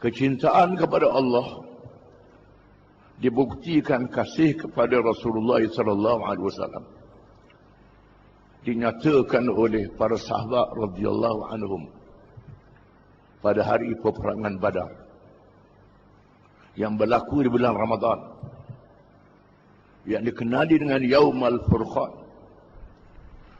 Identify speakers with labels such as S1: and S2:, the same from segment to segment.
S1: kecintaan kepada Allah dibuktikan kasih kepada Rasulullah sallallahu alaihi wasallam. Dinyatakan oleh para sahabat radhiyallahu anhum pada hari peperangan Badar yang berlaku di bulan Ramadan yang dikenali dengan Yaumal Furqan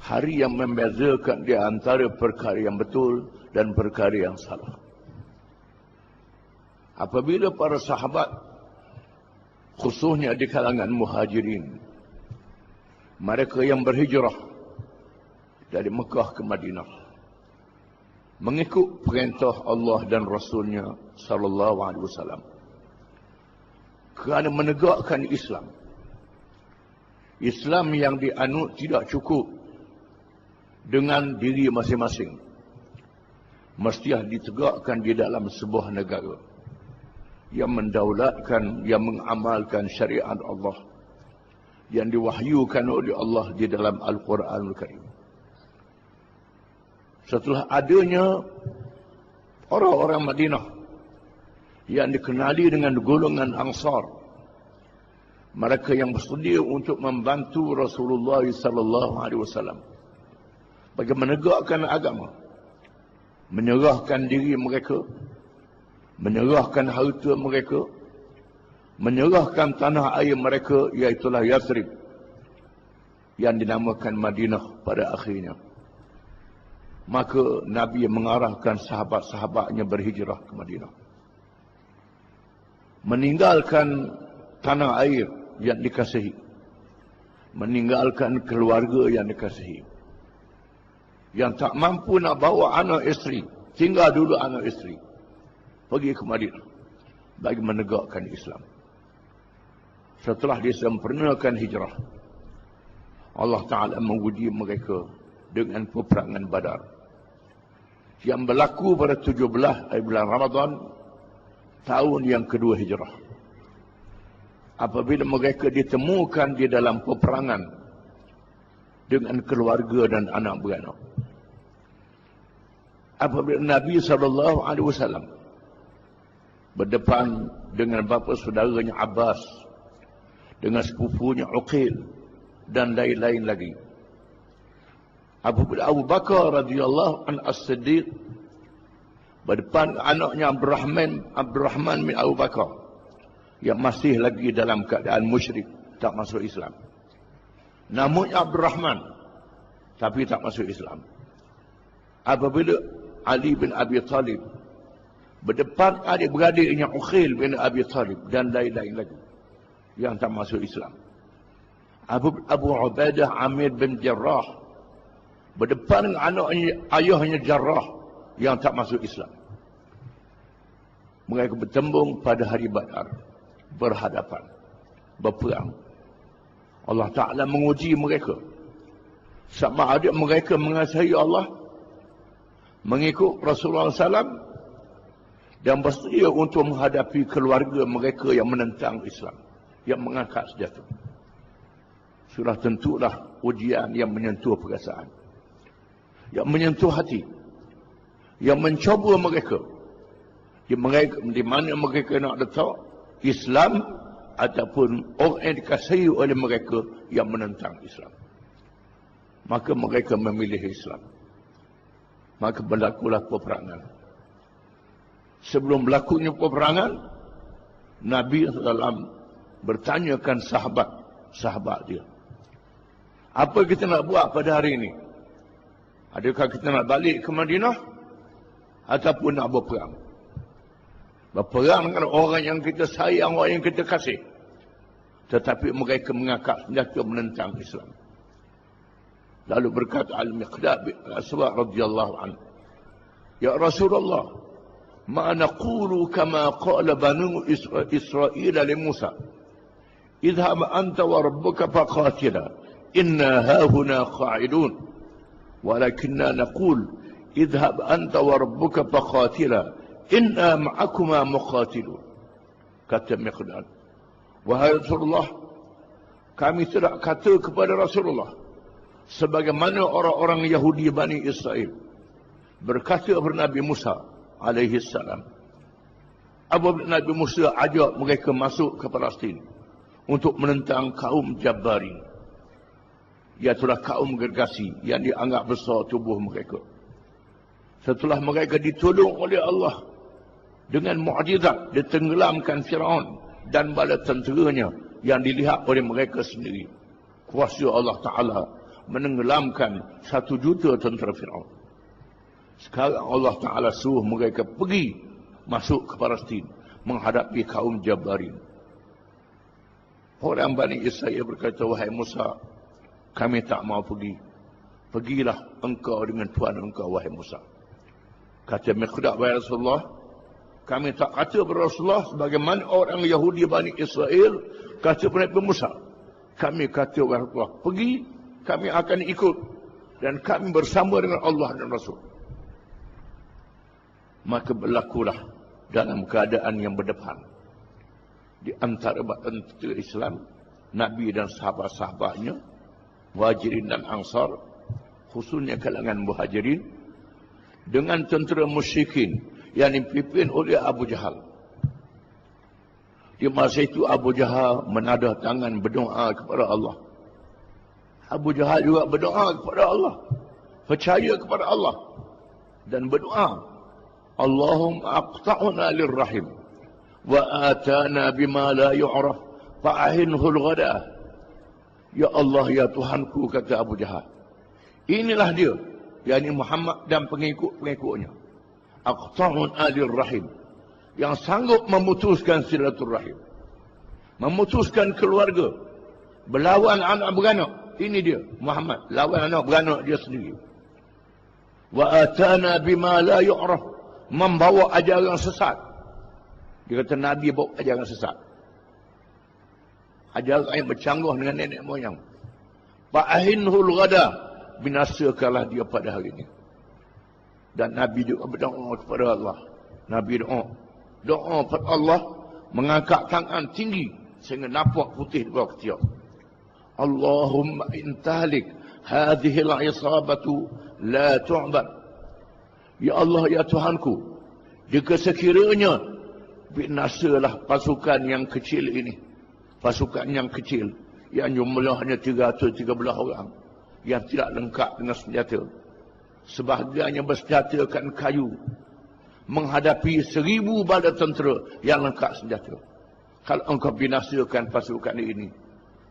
S1: hari yang membezakan di antara perkara yang betul dan perkara yang salah apabila para sahabat khususnya di kalangan muhajirin mereka yang berhijrah dari Mekah ke Madinah mengikut perintah Allah dan Rasulnya sallallahu alaihi wasallam kerana menegakkan Islam Islam yang dianut tidak cukup dengan diri masing-masing mestilah ditegakkan di dalam sebuah negara yang mendaulatkan, yang mengamalkan syariat Allah yang diwahyukan oleh Allah di dalam Al-Quran Al-Karim. Setelah adanya orang-orang Madinah yang dikenali dengan golongan Ansar, mereka yang bersedia untuk membantu Rasulullah sallallahu alaihi wasallam bagi menegakkan agama, menyerahkan diri mereka menyerahkan harta mereka, menyerahkan tanah air mereka, iaitulah Yathrib, yang dinamakan Madinah pada akhirnya. Maka Nabi mengarahkan sahabat-sahabatnya berhijrah ke Madinah. Meninggalkan tanah air yang dikasihi. Meninggalkan keluarga yang dikasihi. Yang tak mampu nak bawa anak isteri. Tinggal dulu anak isteri pergi ke Madinah bagi menegakkan Islam. Setelah disempurnakan hijrah, Allah Ta'ala menguji mereka dengan peperangan badar. Yang berlaku pada 17 bulan Ramadan, tahun yang kedua hijrah. Apabila mereka ditemukan di dalam peperangan dengan keluarga dan anak beranak. Apabila Nabi SAW berdepan dengan bapa saudaranya Abbas dengan sepupunya Uqil dan lain-lain lagi. Abu Abu Bakar radhiyallahu an as-Siddiq berdepan anaknya Abdurrahman Abdurrahman bin Abu Bakar yang masih lagi dalam keadaan musyrik tak masuk Islam. Namanya Abdurrahman tapi tak masuk Islam. Apabila Ali bin Abi Talib berdepan adik-beradiknya Ukhil bin Abi Talib dan lain-lain lagi yang tak masuk Islam. Abu, Abu Ubaidah Amir bin Jarrah berdepan anaknya, ayahnya Jarrah yang tak masuk Islam. Mereka bertembung pada hari Badar berhadapan berperang. Allah Taala menguji mereka. Sama ada mereka mengasihi Allah mengikut Rasulullah SAW dan bersedia untuk menghadapi keluarga mereka yang menentang Islam yang mengangkat senjata. Sudah tentulah ujian yang menyentuh perasaan yang menyentuh hati yang mencoba mereka. Di, mereka, di mana mereka nak letak Islam ataupun orang yang dikasihi oleh mereka yang menentang Islam. Maka mereka memilih Islam. Maka berlakulah peperangan sebelum berlakunya peperangan Nabi SAW bertanyakan sahabat sahabat dia apa kita nak buat pada hari ini? Adakah kita nak balik ke Madinah ataupun nak berperang? Berperang dengan orang yang kita sayang orang yang kita kasih. Tetapi mereka mengangkat senjata menentang Islam. Lalu berkata Al-Miqdad bin Aswad radhiyallahu anhu Ya Rasulullah ما نقول كما قال بنو إسرائيل لموسى اذهب أنت وربك فقاتلا إنا هاهنا قاعدون ولكننا نقول اذهب أنت وربك فقاتلا إنا معكما مقاتلون kata Miqdad wahai Rasulullah kami tidak kata kepada Rasulullah sebagaimana orang-orang Yahudi Bani Israel berkata kepada Nabi Musa alaihi salam apabila Nabi Musa ajak mereka masuk ke Palestin untuk menentang kaum Jabari. Iaitulah kaum gergasi yang dianggap besar tubuh mereka. Setelah mereka ditolong oleh Allah dengan mukjizat ditenggelamkan Firaun dan bala tenteranya yang dilihat oleh mereka sendiri. Kuasa Allah Taala menenggelamkan satu juta tentera Firaun. Sekarang Allah Taala suruh mereka pergi masuk ke Palestin menghadapi kaum Jabarin. Orang Bani Israel berkata, Wahai Musa, kami tak mau pergi. Pergilah engkau dengan Tuhan engkau, wahai Musa. Kata Miqdad, wahai Rasulullah, kami tak kata kepada Rasulullah sebagaimana orang Yahudi Bani Israel kata kepada Musa. Kami kata kepada Rasulullah, pergi, kami akan ikut. Dan kami bersama dengan Allah dan Rasul. Maka berlakulah dalam keadaan yang berdepan. Di antara tentera Islam, Nabi dan sahabat-sahabatnya, Muhajirin dan Ansar, khususnya kalangan Muhajirin, dengan tentera musyrikin yang dipimpin oleh Abu Jahal. Di masa itu Abu Jahal menadah tangan berdoa kepada Allah. Abu Jahal juga berdoa kepada Allah. Percaya kepada Allah. Dan berdoa. Aqta'una lirrahim. Wa atana bima la yu'raf. Fa'ahinhul ghadah. Ya Allah, ya Tuhanku, kata Abu Jahal. Inilah dia. Yani Muhammad dan pengikut-pengikutnya alir rahim yang sanggup memutuskan silaturahim memutuskan keluarga berlawan anak beranak ini dia Muhammad lawan anak beranak dia sendiri wa atana bima la yu'raf membawa ajaran sesat dia kata nabi bawa ajaran sesat ajaran yang bercanggah dengan nenek moyang fa'ahinhul ghada binasakalah dia pada hari ini dan Nabi juga berdoa kepada Allah. Nabi doa. Doa kepada Allah. Mengangkat tangan tinggi. Sehingga nampak putih di bawah ketiak. Allahumma intalik. Hadihil isabatu. La tu'bad. Ya Allah, ya Tuhanku. Jika sekiranya. Binasalah pasukan yang kecil ini. Pasukan yang kecil. Yang jumlahnya 313 orang. Yang tidak lengkap dengan senjata sebahagian yang bersenjatakan kayu menghadapi seribu bala tentera yang lengkap senjata. Kalau engkau binasakan pasukan ini,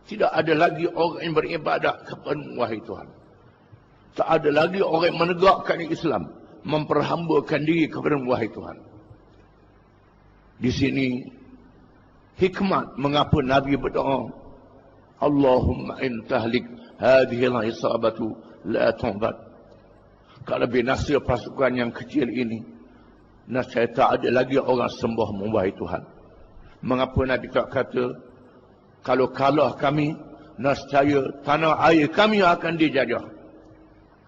S1: tidak ada lagi orang yang beribadat kepada wahai Tuhan. Tak ada lagi orang yang menegakkan Islam, memperhambakan diri kepada wahai Tuhan. Di sini hikmat mengapa Nabi berdoa, Allahumma in tahlik hadhihi al-isabatu la tu'bad. Kalau binasa pasukan yang kecil ini saya tak ada lagi orang sembah membahayi Tuhan. Mengapa Nabi tak kata kalau kalah kami nascaya tanah air kami akan dijajah.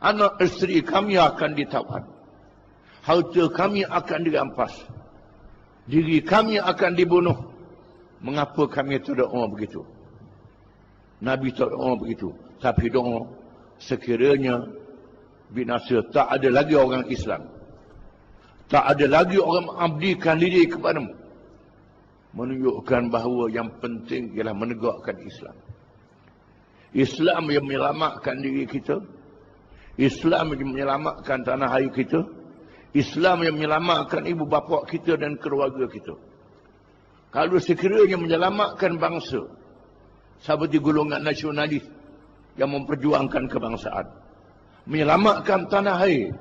S1: Anak isteri kami akan ditawan harta kami akan dirampas diri kami akan dibunuh mengapa kami tak doa begitu Nabi tak doa begitu tapi doa sekiranya binasa. Tak ada lagi orang Islam. Tak ada lagi orang mengabdikan diri kepadamu. Menunjukkan bahawa yang penting ialah menegakkan Islam. Islam yang menyelamatkan diri kita. Islam yang menyelamatkan tanah air kita. Islam yang menyelamatkan ibu bapa kita dan keluarga kita. Kalau sekiranya menyelamatkan bangsa. Seperti golongan nasionalis yang memperjuangkan kebangsaan menyelamatkan tanah air,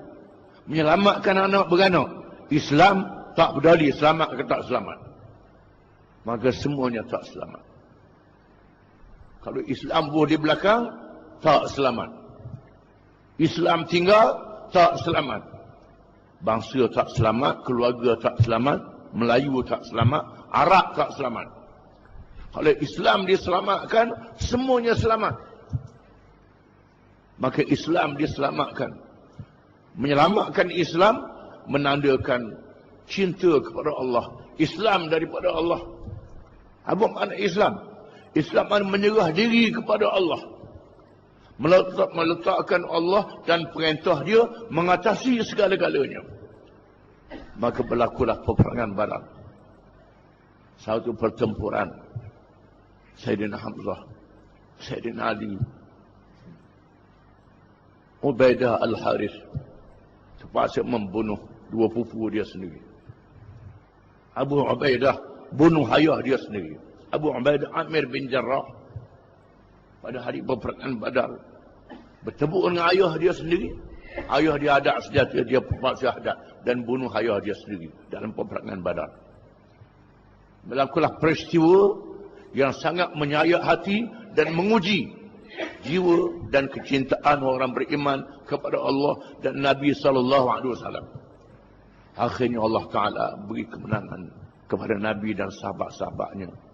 S1: menyelamatkan anak beranak. Islam tak peduli selamat ke tak selamat. Maka semuanya tak selamat. Kalau Islam buah di belakang, tak selamat. Islam tinggal, tak selamat. Bangsa tak selamat, keluarga tak selamat, Melayu tak selamat, Arab tak selamat. Kalau Islam diselamatkan, semuanya selamat maka Islam diselamatkan. Menyelamatkan Islam menandakan cinta kepada Allah. Islam daripada Allah. Apa makna Islam? Islam makna menyerah diri kepada Allah. Meletak, meletakkan Allah dan perintah dia mengatasi segala-galanya. Maka berlakulah peperangan barat. Satu pertempuran. Sayyidina Hamzah. Sayyidina Ali. Ubaidah Al-Haris. Terpaksa membunuh dua pupu dia sendiri. Abu Ubaidah bunuh ayah dia sendiri. Abu Ubaidah Amir bin Jarrah. Pada hari peperangan badar. Bertemu dengan ayah dia sendiri. Ayah dia ada senjata, dia paksa hadap. Dan bunuh ayah dia sendiri. Dalam peperangan badar. Berlakulah peristiwa yang sangat menyayat hati dan menguji jiwa dan kecintaan orang beriman kepada Allah dan Nabi sallallahu alaihi wasallam. Akhirnya Allah Taala beri kemenangan kepada Nabi dan sahabat-sahabatnya